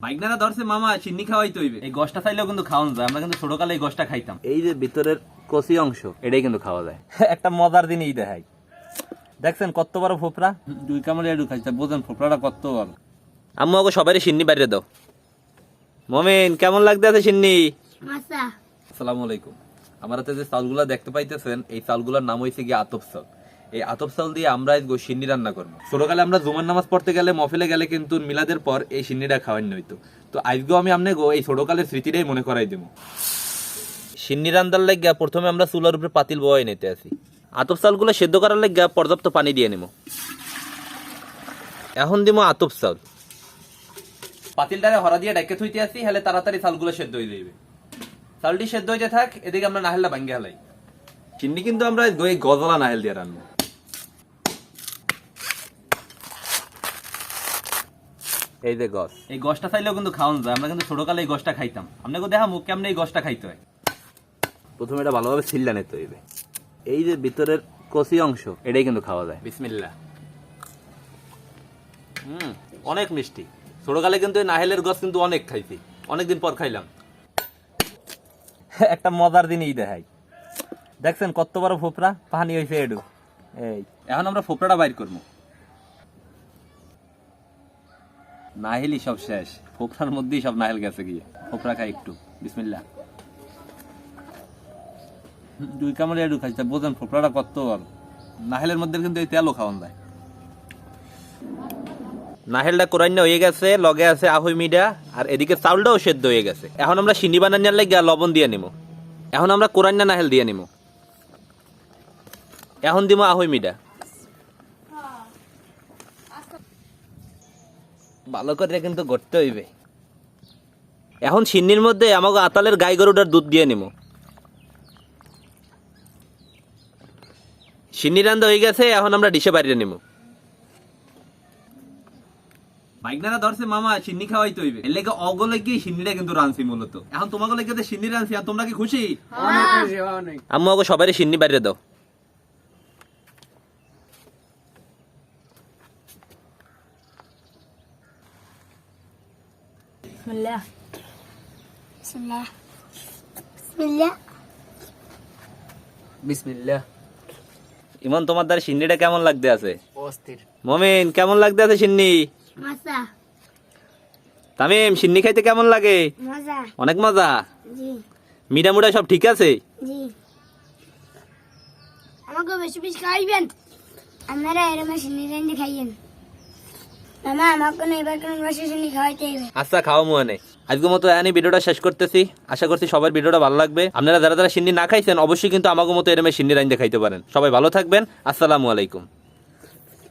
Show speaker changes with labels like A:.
A: বাইকনারা ধরছে মামা চিন্নি খাওয়াই তৈবে এই চাইলেও কিন্তু খাওয়ানো যায় আমরা কিন্তু ছোটকালে এই খাইতাম। এই যে ভিতরের কষি অংশ এটাই কিন্তু খাওয়া যায়। একটা মজার দিনই দেখাই। দেখছেন কত বড় ফোপরা দুই কামড়ে এডু খাইছে বোঝেন ফোপরাটা কত বড়। আম্মু ওকে সবারই সিন্নি বাইরে দাও। মমিন কেমন লাগতে আছে সিন্নি আসসালামু আলাইকুম। আমার হাতে যে চালগুলা দেখতে পাইতেছেন এই চালগুলার নাম হয়েছে গিয়ে আতপ চাউল এই আতপ চাউল দিয়ে আমরা সিন্নি রান্না করব। ছোটকালে আমরা জুমার নামাজ পড়তে গেলে মফিলে গেলে কিন্তু মিলাদের পর এই সিন্নিটা খাওয়ানো হইতো। তো আজকেও আমি আপনি গো এই ছোটকালের স্মৃতিটাই মনে করাই দেবো। সিন্নি রান্দার লাগিয়া প্রথমে আমরা চুলার উপরে পাতিল বয় নিতে আসি। আতপ চাউলগুলো সেদ্ধ করার লাগিয়া পর্যাপ্ত পানি দিয়ে নেব। এখন দিব আতপ চাউল পাতিলটারে হরা দিয়ে ডেকে থইতে আসি, হলে তাড়াতাড়ি চাউলগুলো সেদ্ধ হয়ে যাবে চাউলটি সেদ্ধ হইতে থাক, এদিকে আমরা নাহেলটা ভাঙ্গে হালাই চিন্নি কিন্তু আমরা গজলা নাহেল দিয়ে রান্না। এই যে গছ। এই গছটা চাইলেও কিন্তু খাওয়ানো যায়। আমরা কিন্তু ছোটকালে এই গছটা খাইতাম। আপনাকে দেখা মুখ কেমন এই গছটা খাইতে হয়। প্রথমে এটা ভালোভাবে ছিল্লা নিতে হইবে। এই যে ভিতরের কষি অংশ এটাই কিন্তু খাওয়া যায়। বিসমিল্লা হুম অনেক মিষ্টি। ছোটকালে কিন্তু এই নাহেলের গছ কিন্তু অনেক খাইছি। অনেকদিন পর খাইলাম। একটা মজার দিনই দেখাই। দেখছেন কত বড় ফোপরা পানি হয়েছে এডু। এই। এখন আমরা ফোপরাটা বাইর করব নাহেলই সব শেষ। ফোপরার মধ্যেই সব নাহেল গেছে গিয়ে। ফোকরা খাই একটু। বিসমিল্লা দুই কামড়ে এডু খাইছে। বোঝেন ফোপরাটা কত বড় নাহেলের মধ্যে কিন্তু এই তেলও খাওয়ান যায়। নাহেলটা কোরাইনা হয়ে গেছে, লগে আছে আহই মিডা, আর এদিকে চাউলটাও সেদ্ধ হয়ে গেছে। এখন আমরা সিন্নি বানানোর লাগে লবণ দিয়ে নিব এখন আমরা কোরাইনা নাহেল দিয়ে নিব এখন দিব আহই মিডা। ভালো করে কিন্তু গড়তে হইবে। এখন সিন্নির মধ্যে আমাকে আতালের গাই গরুটার দুধ দিয়ে নিব সিন্নি রান্দা হয়ে গেছে এখন আমরা ডিশে বাইরে নিব বাইকনারা ধরছে মামা সিন্নি খাওয়াই তৈবে এর লেগে অগলে গিয়ে সিন্নিটা কিন্তু রানছি মূলত। এখন তোমাকে লেগে সিন্নি রানছি আর তোমরা কি খুশি? আম্মু ওকে সবারই সিন্নি বাইরে দাও।
B: বিসমিল্লাহ বিসমিল্লাহ বিসমিল্লাহ
C: বিসমিল্লাহ
A: ইমন তোমার দ্বারা সিন্নিটা কেমন লাগতে আছে?
C: অস্থির।
A: মমিন কেমন লাগতে আছে সিন্নি? তামিম সিন্নি খাইতে কেমন লাগে?
B: মজা।
A: অনেক মজা?
B: জি।
A: মিঠা মুড়া সব ঠিক আছে?
B: জি। আমাকে বেশি বেশি খাইবেন আপনারা এরকম সিন্নি খাইয়েন।
A: আচ্ছা খাওয়া মুয়ানে আজকের মতো আমি ভিডিওটা শেষ করতেছি। আশা করছি সবার ভিডিওটা ভালো লাগবে। আপনারা যারা যারা সিন্নি না খাইছেন, অবশ্যই কিন্তু আমাকে মতো এরমে সিন্নি রাইন খাইতে পারেন। সবাই ভালো থাকবেন। আসসালামু আলাইকুম।